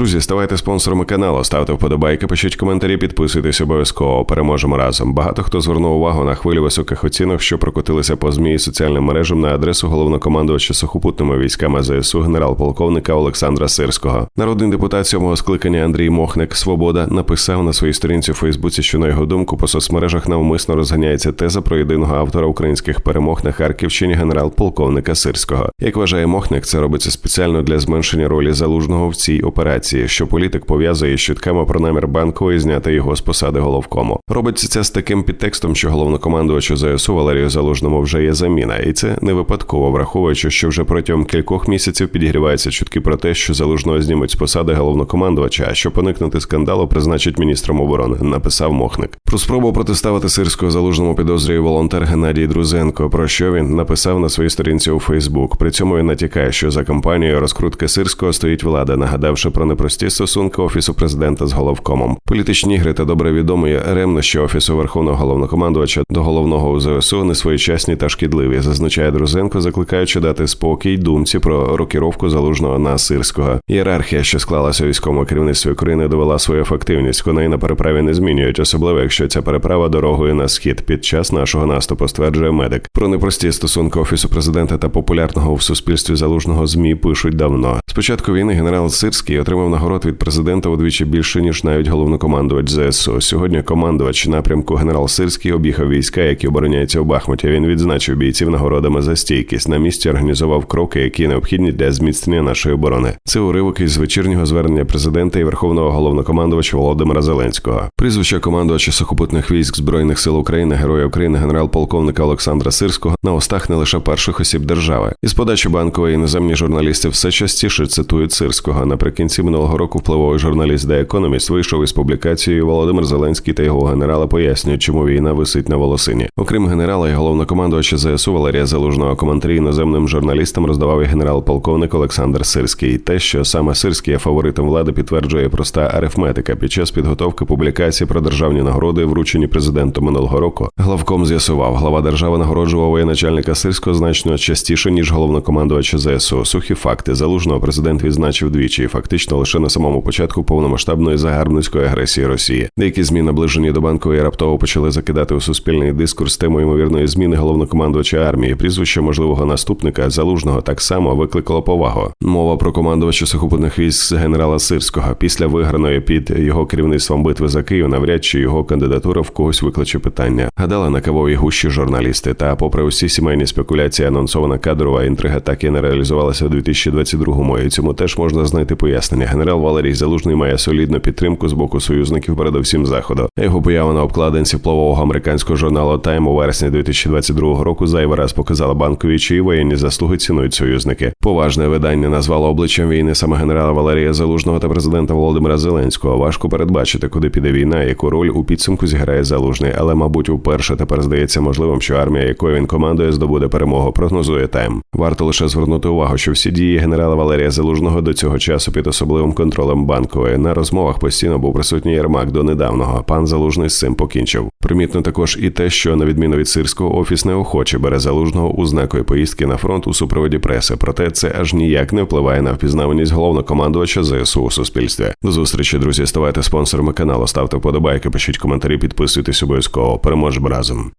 Друзі, ставайте спонсорами каналу, ставте вподобайки, пишіть коментарі, підписуйтесь обов'язково. Переможемо разом. Багато хто звернув увагу на хвилю високих оцінок, що прокотилися по змі і соціальним мережам на адресу головнокомандувача сухопутними військами ЗСУ генерал-полковника Олександра Сирського. Народний депутат сьомого скликання Андрій Мохник Свобода написав на своїй сторінці у Фейсбуці, що на його думку по соцмережах навмисно розганяється теза про єдиного автора українських перемог на Харківщині генерал-полковника Сирського. Як вважає Мохник, це робиться спеціально для зменшення ролі залужного в цій операції, що політик пов'язує з чутками про намір банкової зняти його з посади головкому. Робиться це з таким підтекстом, що головнокомандувачу ЗСУ Валерію Залужному вже є заміна, і це не випадково, враховуючи, що вже протягом кількох місяців підігріваються чутки про те, що залужного знімуть з посади головнокомандувача, а щоб уникнути скандалу, призначить міністром оборони. Написав Мохник. Про спробу протиставити сирського залужному підозрює волонтер Геннадій Друзенко. Про що він написав на своїй сторінці у Фейсбук. При цьому він натякає, що за кампанією розкрутки сирського стоїть влада, нагадавши про непрості стосунки офісу президента з головкомом. Політичні ігри та добре відомі ревнощі офісу верховного головнокомандувача до головного УЗСУ несвоєчасні та шкідливі, зазначає Друзенко, закликаючи дати спокій думці про рокіровку залужного на сирського. Ієрархія, що склалася військовому керівництві України, довела свою ефективність. Коней на переправі не змінюють, особливо якщо ця переправа дорогою на схід під час нашого наступу, стверджує медик. Про непрості стосунки офісу президента та популярного в суспільстві залужного змі пишуть давно. Спочатку війни генерал Сирський отримав нагород від президента удвічі більше ніж навіть головнокомандувач ЗСУ. Сьогодні командувач напрямку генерал Сирський об'їхав війська, які обороняються у Бахмуті. Він відзначив бійців нагородами за стійкість. На місці організував кроки, які необхідні для зміцнення нашої оборони. Це уривок із вечірнього звернення президента і верховного головнокомандувача Володимира Зеленського. Прізвище командувача сухопутних військ збройних сил України, героя України, генерал-полковника Олександра Сирського на устах не лише перших осіб держави. Із подачі банкової іноземні журналісти все частіше цитують Сирського. Наприкінці минулого року впливовий журналіст The Economist вийшов із публікацією Володимир Зеленський та його генерала пояснюють, чому війна висить на волосині. Окрім генерала і головнокомандувача ЗСУ Валерія Залужного коментарі іноземним журналістам роздавав і генерал-полковник Олександр Сирський. Те, що саме Сирський є фаворитом влади, підтверджує проста арифметика. Під час підготовки публікації про державні нагороди, вручені президенту минулого року, главком з'ясував, глава держави нагороджував воєначальника Сирського значно частіше ніж головнокомандувача ЗСУ. Сухі факти залужного президент відзначив двічі, фактично лише на самому початку повномасштабної загарбницької агресії Росії. Деякі змі наближені до банкової раптово почали закидати у суспільний дискурс тему ймовірної зміни головнокомандувача армії. Прізвище можливого наступника залужного так само викликало повагу. Мова про командувача сухопутних військ генерала Сирського після виграної під його керівництвом битви за Київ, навряд чи його кандидатура в когось викличе питання. Гадали на кавовій гущі журналісти. Та, попри усі сімейні спекуляції, анонсована кадрова інтрига так і не реалізувалася у 2022-му. І цьому теж можна знайти пояснення. Генерал Валерій Залужний має солідну підтримку з боку союзників, передовсім заходу. Його поява на обкладинці впливового американського журналу Time у вересні 2022 року зайвий раз показала банкові, чиї воєнні заслуги цінують союзники. Поважне видання назвало обличчям війни саме генерала Валерія Залужного та президента Володимира Зеленського. Важко передбачити, куди піде війна, яку роль у підсумку зіграє залужний, але, мабуть, уперше тепер здається можливим, що армія, якою він командує, здобуде перемогу. Прогнозує Тайм. Варто лише звернути увагу, що всі дії генерала Валерія Залужного до цього часу під особливим контролем банкової на розмовах постійно був присутній Єрмак до недавнього. Пан Залужний з цим покінчив. Примітно також і те, що на відміну від сирського офіс неохоче бере залужного у знакові поїздки на фронт у супроводі преси. Проте це аж ніяк не впливає на впізнаваність головнокомандувача ЗСУ у суспільстві. До зустрічі, друзі. Ставайте спонсорами каналу, ставте вподобайки, пишіть коментарі, підписуйтесь обов'язково. Переможемо разом.